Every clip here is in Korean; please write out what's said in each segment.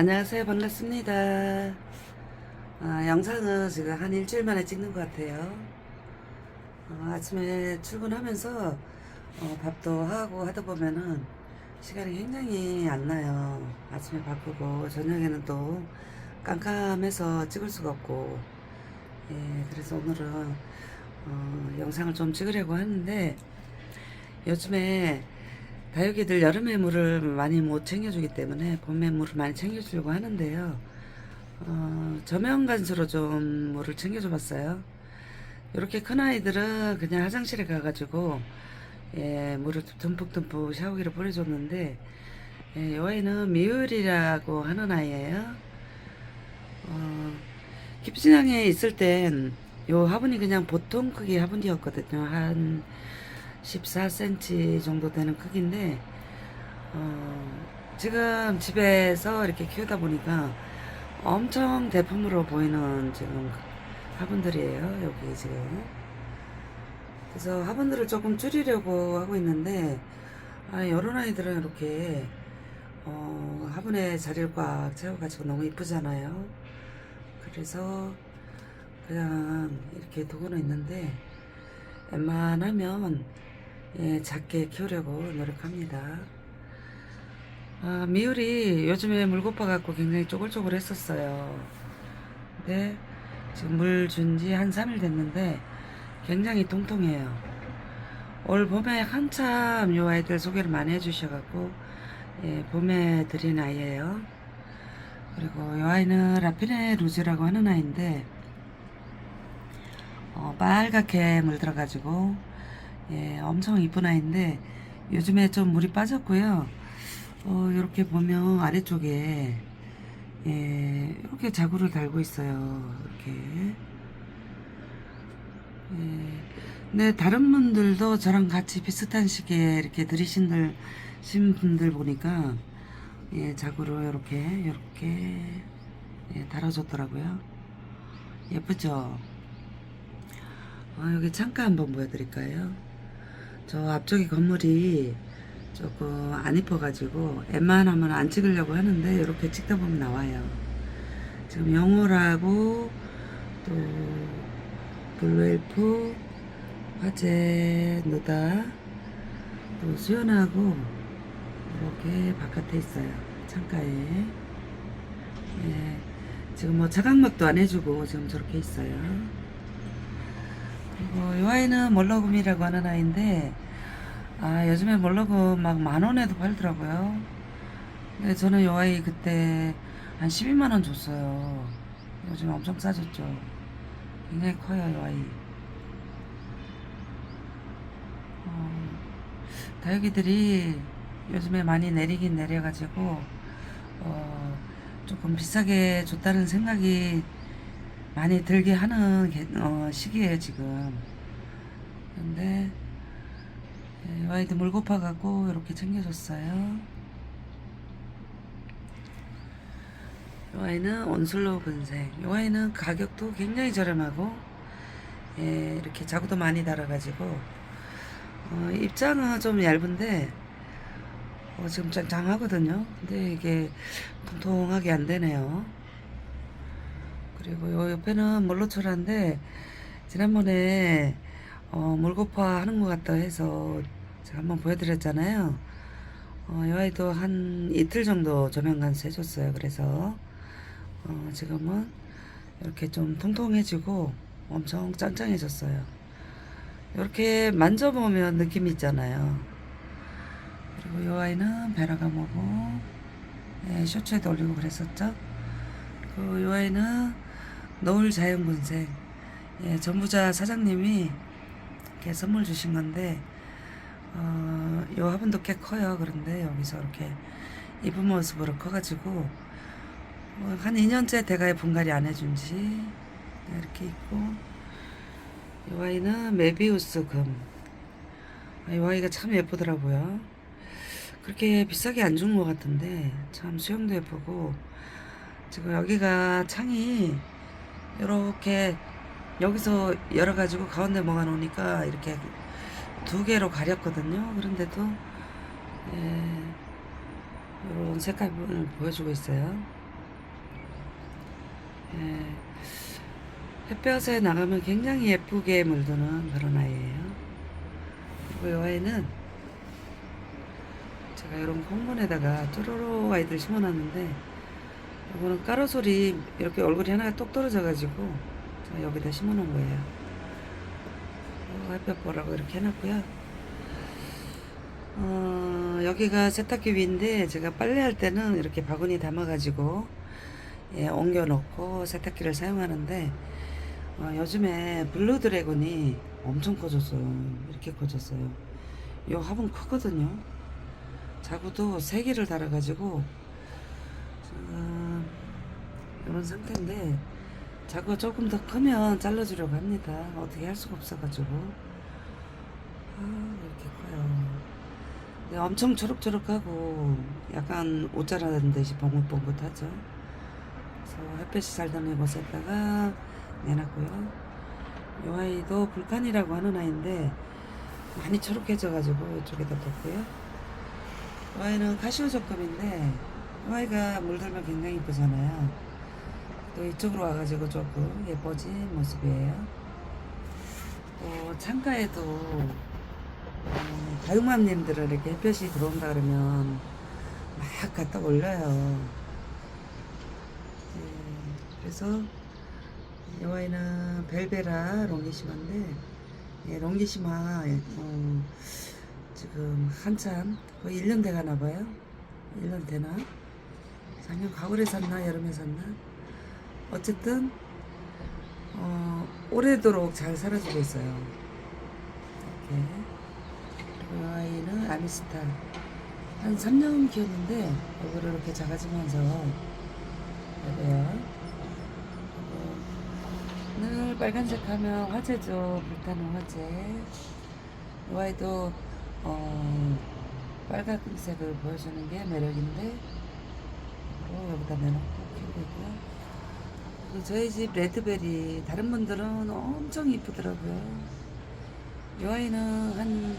안녕하세요. 반갑습니다. 아, 영상은 지금 한 일주일 만에 찍는 것 같아요. 어, 아침에 출근하면서 어, 밥도 하고 하다 보면은 시간이 굉장히 안 나요. 아침에 바쁘고 저녁에는 또 깜깜해서 찍을 수가 없고 예, 그래서 오늘은 어, 영상을 좀 찍으려고 하는데 요즘에 다육이들 여름에 물을 많이 못 챙겨주기 때문에 봄에 물을 많이 챙겨주려고 하는데요. 어, 저명간수로 좀 물을 챙겨줘 봤어요. 이렇게 큰 아이들은 그냥 화장실에 가가지고 예, 물을 듬뿍듬뿍 샤워기를 뿌려줬는데 예, 이 아이는 미율이라고 하는 아이예요. 어, 깊진항에 있을 땐 요 화분이 그냥 보통 크기 화분이었거든요. 한 14cm 정도 되는 크기인데 어, 지금 집에서 이렇게 키우다 보니까 엄청 대품으로 보이는 지금 화분들이에요. 여기 지금. 그래서 화분들을 조금 줄이려고 하고 있는데 아, 이런 아이들은 이렇게 어, 화분에 자리를 꽉 채워가지고 너무 이쁘잖아요. 그래서 그냥 이렇게 두고는 있는데 웬만하면 예, 작게 키우려고 노력합니다. 아, 미율이 요즘에 물 고파갖고 굉장히 쪼글쪼글 했었어요. 근데 지금 물 준 지 한 3일 됐는데 굉장히 통통해요. 올 봄에 한참 요 아이들 소개를 많이 해주셔갖고 예, 봄에 드린 아이예요. 그리고 요 아이는 라피네 루즈라고 하는 아이인데 어, 빨갛게 물들어가지고 예, 엄청 이쁜 아이인데 요즘에 좀 물이 빠졌고요. 어, 이렇게 보면 아래쪽에 예, 이렇게 자구를 달고 있어요. 이렇게. 예, 근데 다른 분들도 저랑 같이 비슷한 시기에 이렇게 들이신 신 분들 보니까 예, 자구를 이렇게 이렇게 예, 달아줬더라고요. 예쁘죠? 어, 여기 창가 한번 보여드릴까요? 저 앞쪽에 건물이 조금 안 이뻐가지고 웬만하면 안 찍으려고 하는데 이렇게 찍다 보면 나와요. 지금 영호라고 또 블루엘프, 화재 노다, 또 수연하고 이렇게 바깥에 있어요. 창가에. 예, 지금 뭐 차각막도 안 해주고 지금 저렇게 있어요. 그리고 이 아이는 몰러금이라고 하는 아이인데 아 요즘에 몰러금 막 만원에도 팔더라고요. 근데 저는 이 아이 그때 한 12만원 줬어요. 요즘 엄청 싸졌죠. 굉장히 커요 이 아이. 어, 다육이들이 요즘에 많이 내리긴 내려가지고 어, 조금 비싸게 줬다는 생각이 많이 들게 하는 게- 어, 시기예요 지금. 근데 예, 이 아이도 물 고파 갖고 이렇게 챙겨줬어요. 이 아이는 온슬로우 근생. 이 아이는 가격도 굉장히 저렴하고 예, 이렇게 자구도 많이 달아가지고 어, 입장은 좀 얇은데 어, 지금 짱짱하거든요. 근데 이게 통통하게 안 되네요. 그리고 요 옆에는 몰로초라인데 지난번에 어, 물고파 하는 것 같다 해서 제가 한번 보여드렸잖아요. 어, 이 아이도 한 이틀 정도 조명간수 해줬어요. 그래서 어, 지금은 이렇게 좀 통통해지고 엄청 짱짱해졌어요. 이렇게 만져보면 느낌이 있잖아요. 그리고 이 아이는 베라가모고 예, 쇼츠에도 올리고 그랬었죠. 그리고 이 아이는 노을 자연군생 예, 전부자 사장님이 이렇게 선물 주신 건데 어, 요 화분도 꽤 커요. 그런데 여기서 이렇게 이쁜 모습으로 커가지고 어, 한 2년째 대가에 분갈이 안 해준 지 이렇게 있고 이 아이는 메비우스 금. 아, 이 아이가 참 예쁘더라고요. 그렇게 비싸게 안 준 것 같은데 참 수영도 예쁘고 지금 여기가 창이 이렇게 여기서 열어가지고 가운데 뭐가 놓으니까 이렇게 두 개로 가렸거든요. 그런데도 예, 이런 색깔을 보여주고 있어요. 예, 햇볕에 나가면 굉장히 예쁘게 물드는 그런 아이예요. 그리고 이 아이는 제가 이런 공문에다가 쪼로로 아이들 심어놨는데 이거는 까로솔이 이렇게 얼굴이 하나가 똑 떨어져가지고 여기다 심어놓은 거예요. 어, 햇볕 보라고 이렇게 해놨고요. 어, 여기가 세탁기 위인데 제가 빨래할 때는 이렇게 바구니 담아가지고 예, 옮겨 놓고 세탁기를 사용하는데 어, 요즘에 블루 드래곤이 엄청 커졌어요. 이렇게 커졌어요. 요 화분 크거든요. 자구도 세 개를 달아가지고 지금 이런 상태인데 자구가 조금 더 크면 잘라주려고 합니다. 어떻게 할 수가 없어가지고 아 이렇게 커요. 근데 엄청 초록초록하고 약간 옷 자라는 듯이 뻥긋뻥긋하죠. 그래서 햇볕이 잘 드는 곳에다가 내놨고요. 이 아이도 불칸이라고 하는 아이인데 많이 초록해져가지고 이쪽에다 뒀고요. 이 아이는 카시오 적금인데 이 아이가 물들면 굉장히 이쁘잖아요. 또 이쪽으로 와가지고 조금 예뻐진 모습이에요. 또 창가에도 어, 다육맘님들은 이렇게 햇볕이 들어온다 그러면 막 갖다 올려요. 네, 그래서 이 아이는 벨베라 롱기시마인데 예, 롱기시마 어, 지금 한참 거의 1년 돼가나 봐요. 1년 되나? 작년 가을에 샀나 여름에 샀나? 어쨌든 어, 오래도록 잘 살아주고 있어요. 이렇게. 그리고 이 아이는 아미스타 한 3년 키웠는데 이거를 이렇게 작아지면서 그래요. 늘 빨간색 하면 화재죠. 불타는 화재. 이 아이도 어, 빨간색을 보여주는 게 매력인데 어, 여기다 내놓고 키우고 있고요. 그리고 저희 집 레드베리 다른 분들은 엄청 이쁘더라고요. 이 아이는 한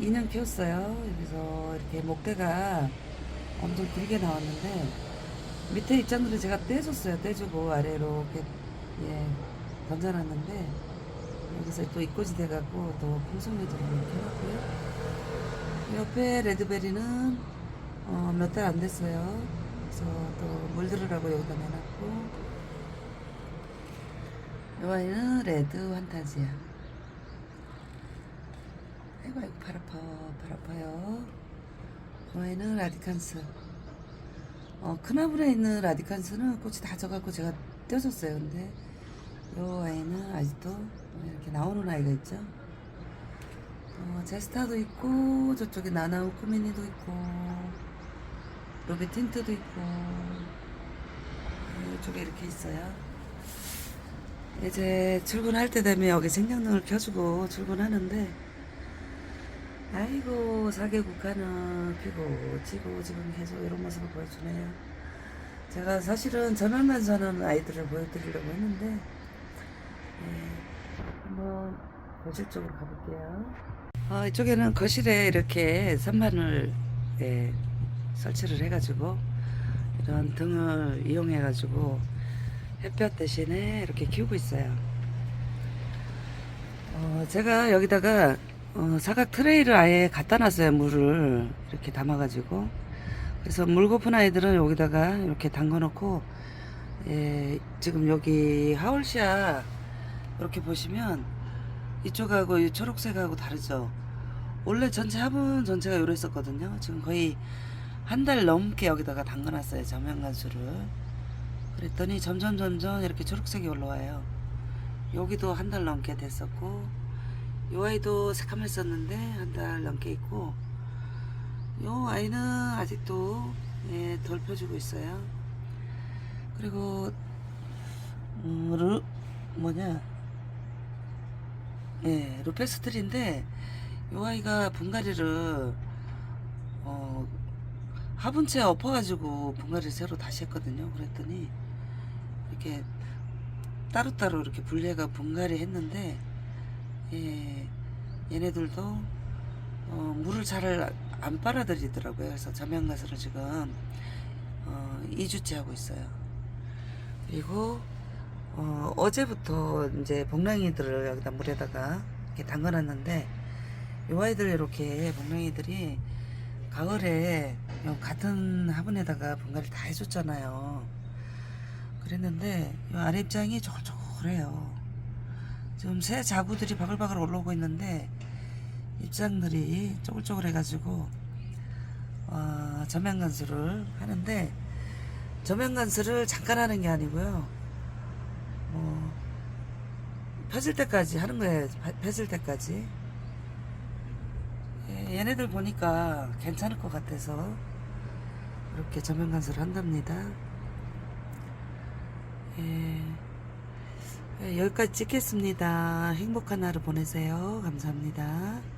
2년 키웠어요. 여기서 이렇게 목대가 엄청 길게 나왔는데 밑에 입장들을 제가 떼줬어요. 떼주고 아래로 이렇게 예, 던져놨는데 여기서 또 입꼬지 돼갖고 또 풍성해지고 이렇게 해놨고요. 옆에 레드베리는 어, 몇 달 안 됐어요. 그래서 또 물 들으라고 여기다 내놨고 이 아이는 레드 환타지야. 아이고 아이고 발 아파 발 아파요. 이 아이는 라디칸스. 어, 큰아불에 있는 라디칸스는 꽃이 다 져갖고 제가 떼줬어요. 근데 이 아이는 아직도 이렇게 나오는 아이가 있죠. 어, 제스타도 있고 저쪽에 나나우 쿠미니도 있고 로베 틴트도 있고 어, 이쪽에 이렇게 있어요. 이제 출근할 때 되면 여기 생장등을 켜주고 출근하는데 아이고 사계 국가는 피고 지고 지금 계속 이런 모습을 보여주네요. 제가 사실은 전화만 사는 아이들을 보여드리려고 했는데 예, 한번 거실 쪽으로 가볼게요. 어, 이쪽에는 거실에 이렇게 선반을 예, 설치를 해가지고 이런 등을 이용해가지고 햇볕 대신에 이렇게 키우고 있어요. 어, 제가 여기다가 어, 사각 트레이를 아예 갖다 놨어요. 물을 이렇게 담아가지고 그래서 물 고픈 아이들은 여기다가 이렇게 담궈 놓고 예, 지금 여기 하울시아 이렇게 보시면 이쪽하고 이 초록색하고 다르죠. 원래 전체 화분 전체가 요랬었거든요. 지금 거의 한 달 넘게 여기다가 담가놨어요. 저면간수를. 그랬더니 점점 점점 이렇게 초록색이 올라와요. 여기도 한 달 넘게 됐었고 요 아이도 새카맸었는데 한 달 넘게 있고 요 아이는 아직도 예, 덜 펴주고 있어요. 그리고 음, 루, 뭐냐 예, 루페스트리인데 요 아이가 분갈이를 어, 화분채 엎어가지고 분갈이를 새로 다시 했거든요. 그랬더니 이렇게 따로따로 이렇게 분리해가 분갈이 했는데 예, 얘네들도 어, 물을 잘 안 빨아들이더라고요. 그래서 저면가스를 지금 어, 2주째 하고 있어요. 그리고 어, 어제부터 이제 복랑이들을 여기다 물에다가 이렇게 담가놨는데 요 아이들 이렇게 복랑이들이 가을에 요 같은 화분에다가 분갈이 다 해줬잖아요. 그랬는데 요 아래 입장이 조글조글해요. 지금 새 자구들이 바글바글 올라오고 있는데 입장들이 쪼글쪼글 해가지고 어, 저면 간수를 하는데 저면 간수를 잠깐 하는 게 아니고요. 뭐 펴질 때까지 하는 거예요. 펴- 펴질 때까지. 예, 얘네들 보니까 괜찮을 것 같아서 이렇게 저면 간수를 한답니다. 예. 예, 여기까지 찍겠습니다. 행복한 하루 보내세요. 감사합니다.